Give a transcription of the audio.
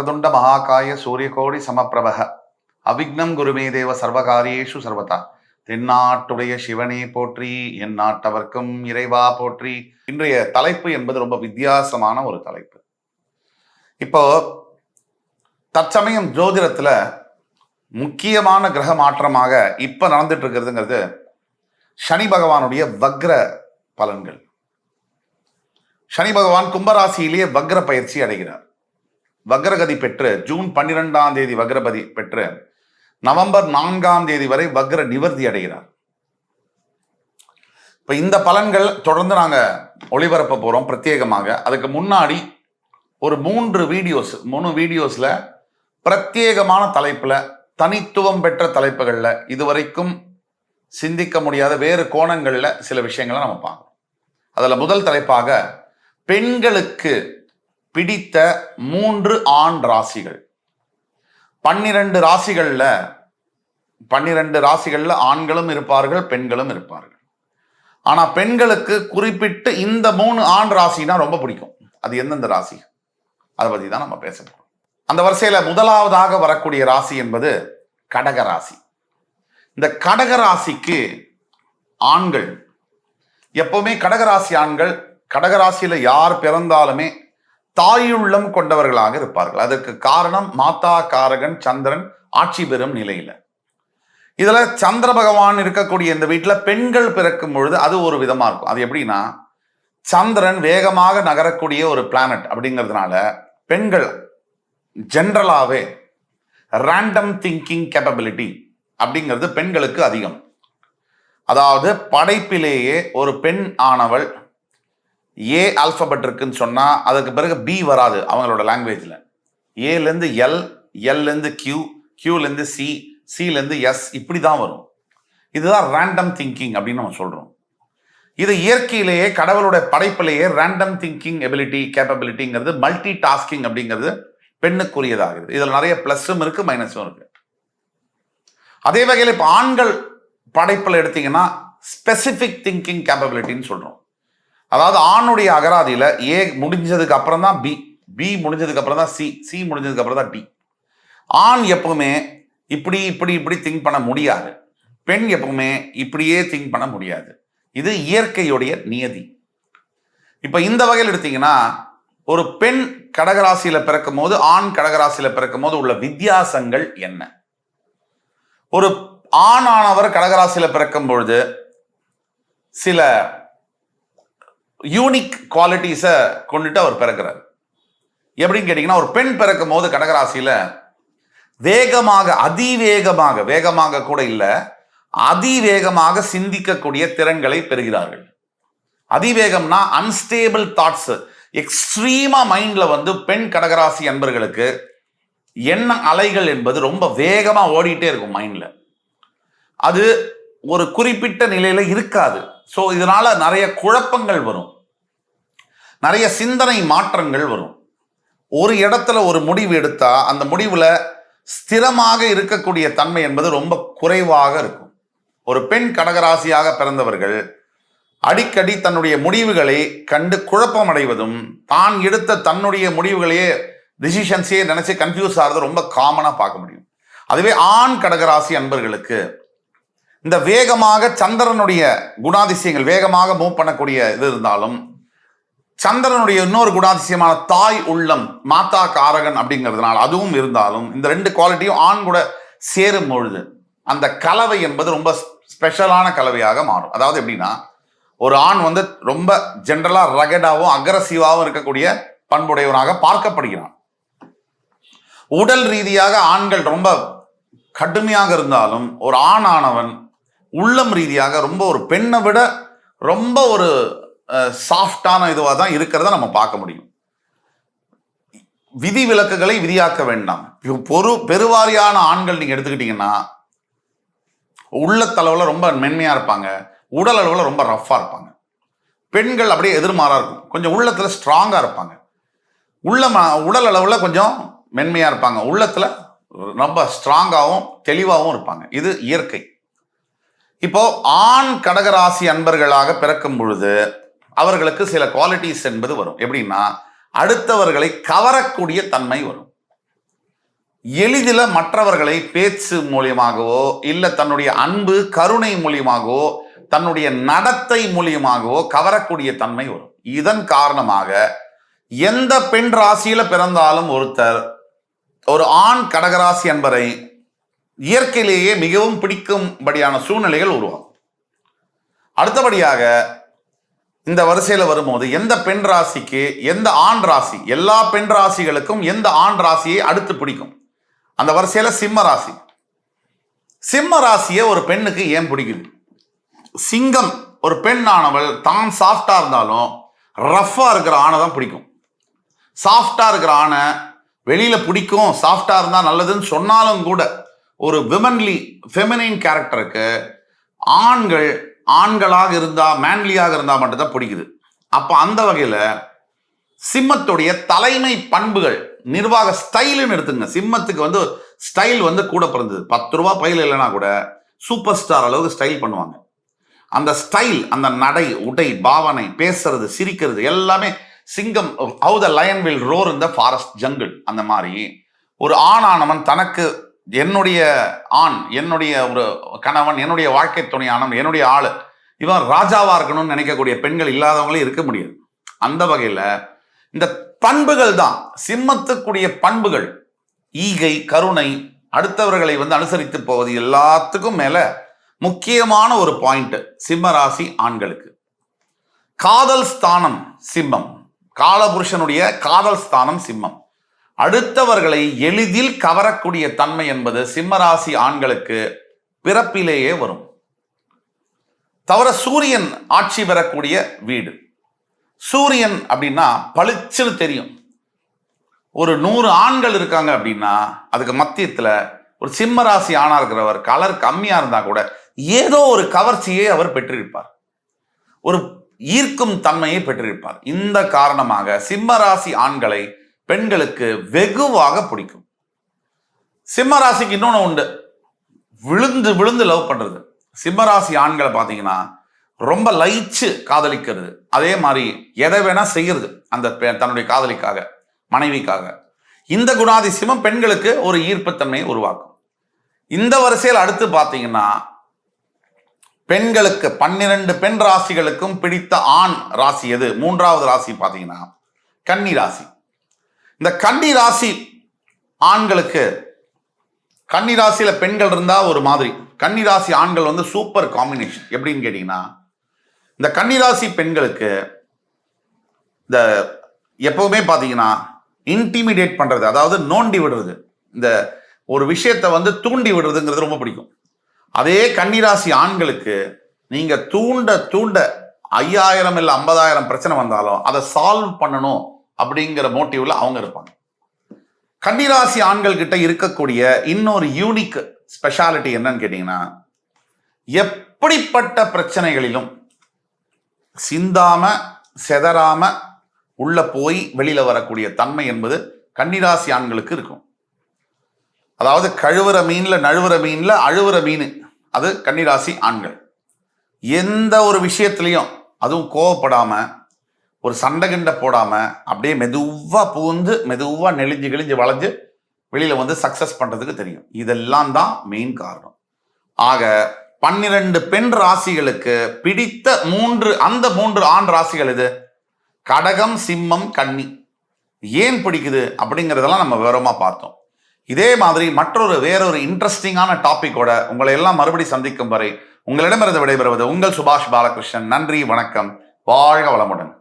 வக்ரதுண்ட மகாகாய சூரியகோடி சமப்பிரபக. அவிக்னம் குருமே தேவ சர்வகாரியேஷு சர்வதா. தென்னாட்டுடைய சிவனே போற்றி என் நாட்டவர்க்கும் இறைவா போற்றி. இன்றைய தலைப்பு என்பது ரொம்ப வித்தியாசமான ஒரு தலைப்பு. இப்போ தற்சமயம் ஜோதிடத்துல முக்கியமான கிரக மாற்றமாக இப்ப நடந்துட்டு இருக்கிறதுங்கிறது சனி பகவானுடைய வக்ர பலன்கள். சனி பகவான் கும்பராசியிலேயே வக்ர பயிற்சி அடைகிறார். வக்ரகதி பெற்று ஜூன் பன்னிரெண்டாம் தேதி வக்ரபதி பெற்று நவம்பர் நான்காம் தேதி வரை வக்ர நிவர்த்தி அடைகிறார். இப்போ இந்த பலன்கள் தொடர்ந்து நாங்கள் ஒளிபரப்ப போகிறோம் பிரத்யேகமாக. அதுக்கு முன்னாடி ஒரு மூன்று வீடியோஸ் மூணு வீடியோஸில் பிரத்யேகமான தலைப்பில் தனித்துவம் பெற்ற தலைப்புகளில் இதுவரைக்கும் சிந்திக்க முடியாத வேறு கோணங்களில் சில விஷயங்களை நம்ம பார்க்கணும் அதில் முதல் தலைப்பாக பெண்களுக்கு பிடித்த மூன்று ஆண் ராசிகள். பன்னிரண்டு ராசிகள்ல பன்னிரண்டு ராசிகள்ல ஆண்களும் இருப்பார்கள் பெண்களும் இருப்பார்கள். ஆனா பெண்களுக்கு குறிப்பிட்டு இந்த மூணு ஆண் ராசினா ரொம்ப பிடிக்கும். அது எந்தெந்த ராசி? அதை பத்தி தான் நம்ம பேச போறோம். அந்த வரிசையில முதலாவதாக வரக்கூடிய ராசி என்பது கடக ராசி. இந்த கடக ராசிக்கு ஆண்கள் எப்பவுமே கடகராசி ஆண்கள் கடகராசியில யார் பிறந்தாலுமே தாயுள்ளம் கொண்டவர்களாக இருப்பார்கள். அதற்கு காரணம் மாதா காரகன் சந்திரன் ஆட்சி பெறும் நிலையில. இதுல சந்திர பகவான் இருக்கக்கூடிய இந்த வீட்டில் பெண்கள் பிறக்கும் பொழுது அது ஒரு விதமா இருக்கும். அது எப்படின்னா சந்திரன் வேகமாக நகரக்கூடிய ஒரு பிளானட் அப்படிங்கிறதுனால பெண்கள் ஜென்ரலாவே ரேண்டம் திங்கிங் கேப்பபிலிட்டி அப்படிங்கிறது பெண்களுக்கு அதிகம். அதாவது படைப்பிலேயே ஒரு பெண் ஆனவள் ஏ ஆல்பபெட் இருக்குன்னு சொன்னால் அதுக்கு பிறகு பி வராது அவங்களோட லாங்குவேஜில் ஏலேருந்து எல் எல்லேருந்து கியூ கியூலேருந்து சி சிலேருந்து எஸ் இப்படி தான் வரும். இதுதான் ரேண்டம் திங்கிங் அப்படின்னு நம்ம சொல்கிறோம் இது இயற்கையிலேயே கடவுளுடைய படைப்பிலேயே ரேண்டம் திங்கிங் எபிலிட்டி கேப்பபிலிட்டிங்கிறது மல்டி டாஸ்கிங் அப்படிங்கிறது பெண்ணுக்குரியதாகுது இதில் நிறைய ப்ளஸ்ஸும் இருக்குது மைனஸும் இருக்குது அதே வகையில் இப்போ ஆண்கள் படைப்பில் எடுத்தீங்கன்னா ஸ்பெசிஃபிக் திங்கிங் கேப்பபிலிட்டின்னு சொல்கிறோம் அதாவது ஆணுடைய அகராதியில் ஏ முடிஞ்சதுக்கு அப்புறம் தான் பி. பி முடிஞ்சதுக்கு அப்புறம் தான் சி. சி முடிஞ்சதுக்கு அப்புறம் தான் டி. ஆண் எப்பவுமே இப்படி இப்படி இப்படி திங்க் பண்ண முடியாது. பெண் எப்பவுமே இப்படியே திங்க் பண்ண முடியாது. இது இயற்கையுடைய நியதி. இப்போ இந்த வகையில் எடுத்தீங்கன்னா ஒரு பெண் கடகராசியில் பிறக்கும் போது ஆண் கடகராசியில் பிறக்கும் போது உள்ள வித்தியாசங்கள் என்ன? ஒரு ஆணானவர் கடகராசியில் பிறக்கும் பொழுது சில யூனிக் குவாலிட்டிஸை கொண்டுட்டு அவர் பிறக்கிறார். எப்படின்னு கேட்டிங்கன்னா ஒரு பெண் பிறக்கும் போது கடகராசியில் வேகமாக அதிவேகமாக வேகமாக கூட இல்லை அதிவேகமாக சிந்திக்கக்கூடிய திறன்களை பெறுகிறார்கள். அதிவேகம்னா அன்ஸ்டேபிள் தாட்ஸ் எக்ஸ்ட்ரீமா மைண்ட்ல வந்து பெண் கடகராசி அன்பர்களுக்கு எண்ண அலைகள் என்பது ரொம்ப வேகமாக ஓடிட்டே இருக்கும் மைண்ட்ல அது ஒரு குறிப்பிட்ட நிலையில இருக்காது. ஸோ இதனால நிறைய குழப்பங்கள் வரும். நிறைய சிந்தனை மாற்றங்கள் வரும். ஒரு இடத்துல ஒரு முடிவு எடுத்தா அந்த முடிவில் ஸ்திரமாக இருக்கக்கூடிய தன்மை என்பது ரொம்ப குறைவாக இருக்கும். ஒரு பெண் கடகராசியாக பிறந்தவர்கள் அடிக்கடி தன்னுடைய முடிவுகளை கண்டு குழப்பமடைவதும் தான் எடுத்த தன்னுடைய முடிவுகளையே டிசிஷன்ஸையே நினைச்சு கன்ஃபியூஸ் ஆகிறது ரொம்ப காமனாக பார்க்க முடியும். அதுவே ஆண் கடகராசி அன்பர்களுக்கு இந்த வேகமாக சந்திரனுடைய குணாதிசயங்கள் வேகமாக மூவ் பண்ணக்கூடிய இது இருந்தாலும் சந்திரனுடைய இன்னொரு குணாதிசயமான தாய் உள்ளம் மாதா காரகன் அப்படிங்கிறதுனால அதுவும் இருந்தாலும் இந்த ரெண்டு குவாலிட்டியும் ஆண் கூட சேரும் பொழுது அந்த கலவை என்பது ரொம்ப ஸ்பெஷலான கலவையாக மாறும். அதாவது எப்படின்னா ஒரு ஆண் வந்து ரொம்ப ஜென்ரலா ரகடாகவும் அக்ரஸிவாகவும் இருக்கக்கூடிய பண்புடையவனாக பார்க்கப்படுகிறான். உடல் ரீதியாக ஆண்கள் ரொம்ப கடுமையாக இருந்தாலும் ஒரு ஆணானவன் உள்ளம் ரீதியாக ரொம்ப ஒரு பெண்ணை விட ரொம்ப ஒரு சாஃப்டான இதுவாக தான் இருக்கிறத நம்ம பார்க்க முடியும். விதி விலக்குகளை விதியாக்க வேண்டாம். பொறு பெருவாரியான ஆண்கள் நீங்கள் எடுத்துக்கிட்டீங்கன்னா உள்ளத்தளவில் ரொம்ப மென்மையாக இருப்பாங்க. உடல் அளவில் ரொம்ப ரஃப்பாக இருப்பாங்க. பெண்கள் அப்படியே எதிர்மாறாக இருக்கும். கொஞ்சம் உள்ளத்தில் ஸ்ட்ராங்காக இருப்பாங்க. உள்ள உடல் அளவில் கொஞ்சம் மென்மையாக இருப்பாங்க. உள்ளத்தில் ரொம்ப ஸ்ட்ராங்காகவும் தெளிவாகவும் இருப்பாங்க. இது இயற்கை. இப்போ ஆண் கடகராசி அன்பர்களாக பிறக்கும் பொழுது அவர்களுக்கு சில குவாலிட்டிஸ் என்பது வரும். எப்படின்னா அடுத்தவர்களை கவரக்கூடிய தன்மை வரும். எளிதில் மற்றவர்களை பேச்சு மூலியமாகவோ இல்லை தன்னுடைய அன்பு கருணை மூலியமாகவோ தன்னுடைய நடத்தை மூலியமாகவோ கவரக்கூடிய தன்மை வரும். இதன் காரணமாக எந்த பெண் ராசியில பிறந்தாலும் ஒருத்தர் ஒரு ஆண் கடகராசி என்பரை இயற்கையிலேயே மிகவும் பிடிக்கும்படியான சூழ்நிலைகள் உருவாகும். அடுத்தபடியாக இந்த வரிசையில் வரும்போது எந்த பெண் ராசிக்கு எந்த ஆண் ராசி எல்லா பெண் ராசிகளுக்கும் எந்த ஆண் ராசியை அடுத்து பிடிக்கும்? அந்த வரிசையில் சிம்ம ராசி. சிம்ம ராசியை ஒரு பெண்ணுக்கு ஏன் பிடிக்குது? சிங்கம் ஒரு பெண் ஆனவள் தான் சாஃப்டாக இருந்தாலும் ரஃப்பாக இருக்கிற ஆணை தான் பிடிக்கும். சாஃப்டாக இருக்கிற ஆணை வெளியில் பிடிக்கும் சாஃப்டாக இருந்தால் நல்லதுன்னு சொன்னாலும் கூட ஒரு விமன்லி ஃபெமினைன் கேரக்டருக்கு ஆண்கள் ஆண்களாக இருந்தால் மேன்லியாக இருந்தால் மட்டும்தான் பிடிக்குது. அப்போ அந்த வகையில் சிம்மத்துடைய தலைமை பண்புகள் நிர்வாக ஸ்டைலுன்னு எடுத்துங்க சிம்மத்துக்கு வந்து ஸ்டைல் வந்து கூட பிறந்தது. பத்து ரூபா பையில் இல்லைன்னா கூட சூப்பர் ஸ்டார் அளவுக்கு ஸ்டைல் பண்ணுவாங்க. அந்த ஸ்டைல் அந்த நடை உடை பாவனை பேசுறது சிரிக்கிறது எல்லாமே சிங்கம் how the lion will roar இந்த ஃபாரஸ்ட் ஜங்கிள் அந்த மாதிரி ஒரு ஆணானவன் தனக்கு என்னுடைய ஆண் என்னுடைய ஒரு கணவன் என்னுடைய வாழ்க்கை துணையானவன் என்னுடைய ஆள் இவன் ராஜாவா இருக்கணும்னு நினைக்கக்கூடிய பெண்கள் இல்லாதவங்களே இருக்க முடியாது அந்த வகையில இந்த பண்புகள் தான் சிம்மத்துக்குரிய பண்புகள். ஈகை கருணை அடுத்தவர்களை வந்து அனுசரித்து போவது எல்லாத்துக்கும் மேல முக்கியமான ஒரு பாயிண்ட் சிம்ம ராசி ஆண்களுக்கு. காதல் ஸ்தானம் சிம்மம். காலபுருஷனுடைய காதல் ஸ்தானம் சிம்மம். அடுத்தவர்களை எளிதில் கவரக்கூடிய தன்மை என்பது சிம்மராசி ஆண்களுக்கு பிறப்பிலேயே வரும். தவிர சூரியன் ஆட்சி பெறக்கூடிய வீடு. சூரியன் அப்படின்னா பளிச்சுன்னு தெரியும். ஒரு நூறு ஆண்கள் இருக்காங்க அப்படின்னா அதுக்கு மத்தியத்தில் ஒரு சிம்மராசி ஆணாக ஆணா இருக்கிறவர் கலர் கம்மியாக இருந்தால் கூட ஏதோ ஒரு கவர்ச்சியை அவர் பெற்றிருப்பார். ஒரு ஈர்க்கும் தன்மையை பெற்றிருப்பார். இந்த காரணமாக சிம்மராசி ஆண்களை பெண்களுக்கு வெகுவாக பிடிக்கும். சிம்ம ராசிக்கு இன்னொன்று உண்டு. விழுந்து விழுந்து லவ் பண்ணுறது சிம்மராசி ஆண்களை பார்த்தீங்கன்னா ரொம்ப லயிச்சு காதலிக்கிறது. அதே மாதிரி எதை வேணா செய்கிறது அந்த பெ- தன்னுடைய காதலிக்காக மனைவிக்காக. இந்த குணாதிசயமும் பெண்களுக்கு ஒரு ஈர்ப்புத்தன்மையை உருவாக்கும். இந்த வரிசையில் அடுத்து பார்த்தீங்கன்னா பெண்களுக்கு பன்னிரண்டு பெண் ராசிகளுக்கும் பிடித்த ஆண் ராசி எது? மூன்றாவது ராசி பார்த்தீங்கன்னா கன்னி ராசி. இந்த கன்னி ராசி ஆண்களுக்கு கன்னி ராசியில பெண்கள் இருந்தா ஒரு மாதிரி. கன்னி ராசி ஆண்கள் வந்து சூப்பர் காம்பினேஷன் எப்படின்னு கேட்டீங்கன்னா இந்த கன்னி ராசி பெண்களுக்கு இந்த எப்பவுமே பார்த்தீங்கன்னா இன்டிமிடேட் பண்றது அதாவது நோண்டி விடுறது. இந்த ஒரு விஷயத்தை வந்து தூண்டி விடுறதுங்கிறது ரொம்ப பிடிக்கும். அதே கன்னிராசி ஆண்களுக்கு நீங்கள் தூண்ட தூண்ட ஐயாயிரம் இல்லை ஐம்பதாயிரம் பிரச்சனை வந்தாலும் அதை சால்வ் பண்ணணும். அப்படிங்கிற மோட்டிவ்ல அவங்க இருப்பாங்க. கன்னிராசி ஆண்கள் கிட்ட இருக்கக்கூடிய இன்னொரு யூனிக் ஸ்பெஷாலிட்டி என்னன்னு கேட்டீங்கன்னா எப்படிப்பட்ட பிரச்சனைகளிலும் சிந்தாம செதறாம உள்ள போய் வெளியில வரக்கூடிய தன்மை என்பது கன்னிராசி ஆண்களுக்கு இருக்கும். அதாவது கழுவுற மீன்ல நழுவுற மீன்ல அழுவுற மீன் அது கன்னிராசி ஆண்கள். எந்த ஒரு விஷயத்திலையும் அதுவும் கோவப்படாமல் ஒரு சண்டை கிண்டை போடாமல் அப்படியே மெதுவாக பூந்து மெதுவாக நெளிஞ்சு கிழிஞ்சு வளைஞ்சு வெளியில் வந்து சக்ஸஸ் பண்ணுறதுக்கு தெரியும். இதெல்லாம் தான் மெயின் காரணம். ஆக பன்னிரண்டு பெண் ராசிகளுக்கு பிடித்த மூன்று அந்த மூன்று ஆண் ராசிகள் இது கடகம் சிம்மம் கன்னி. ஏன் பிடிக்குது? அப்படிங்கிறதெல்லாம் நம்ம விவரமாக பார்த்தோம். இதே மாதிரி மற்றொரு வேறொரு இன்ட்ரெஸ்டிங்கான டாப்பிக்கோட உங்களை எல்லாம் மறுபடி சந்திக்கும் வரை உங்களிடமிருந்து விடைபெறுவது உங்கள் சுபாஷ் பாலகிருஷ்ணன். நன்றி வணக்கம். வாழ்க வளமுடன்.